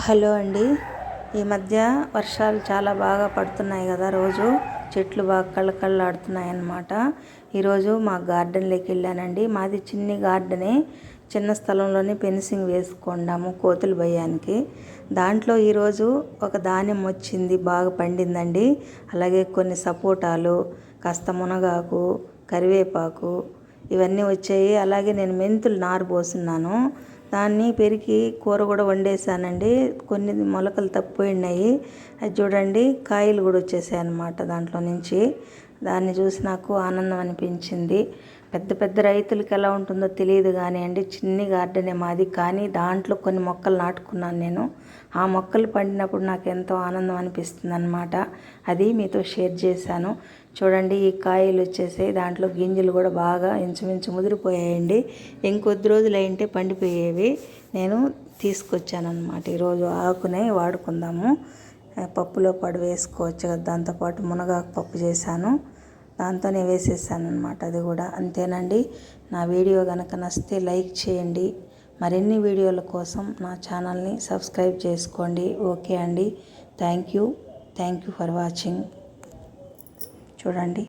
Hello అండి. ఈ మధ్య వర్షాలు చాలా బాగా పడుతున్నాయి కదా రోజు. చెట్లు బాగా కళ్ళకళ్ళాడుతున్నాయి అన్నమాట ఈరోజు మా గార్డెన్లోకి వెళ్ళానండి. మాది చిన్ని గార్డెనే. చిన్న స్థలంలోనే పెన్సింగ్ వేసుకున్నాము కోతులు భయానికి. దాంట్లో ఈరోజు ఒక ధాన్యం వచ్చింది బాగా పండిందండి. అలాగే కొన్ని సపోటాలు కాస్త మునగాకు కరివేపాకు ఇవన్నీ వచ్చాయి. అలాగే నేను మెంతులు నారు పోసున్నాను. దాన్ని పెరికి కూర కూడా వండేసానండి కొన్ని మొలకలు తప్పిపోయినాయి. అది చూడండి కాయలు కూడా వచ్చేసాయి అన్నమాట దాంట్లో నుంచి. దాన్ని చూసి నాకు ఆనందం అనిపించింది. పెద్ద పెద్ద రైతులకి ఎలా ఉంటుందో తెలియదు కానీ అండి చిన్ని గార్డెనే మాది. కానీ దాంట్లో కొన్ని మొక్కలు నాటుకున్నాను నేను. ఆ మొక్కలు పండినప్పుడు నాకు ఎంతో ఆనందం అనిపిస్తుంది అనమాట అది మీతో షేర్ చేశాను. చూడండి ఈ కాయలు వచ్చేసాయి దాంట్లో గింజలు కూడా బాగా ఇంచుమించు ముదిరిపోయాయండి. ఇంకొద్ది రోజులు అయింటే పండిపోయేవి. నేను తీసుకొచ్చాను అనమాట ఈరోజు ఆకునే వాడుకుందాము. పప్పులో పడి వేసుకోవచ్చు కదా దాంతోపాటు మునగాకు పప్పు చేశాను. దాంతోనే వేసేసాను అనమాట అది కూడా. అంతేనండి. నా వీడియో కనుక నచ్చితే లైక్ చేయండి. మరిన్ని వీడియోల కోసం నా ఛానల్ని సబ్స్క్రైబ్ చేసుకోండి. ఓకే అండి. Thank you. Thank you for watching. చూడండి.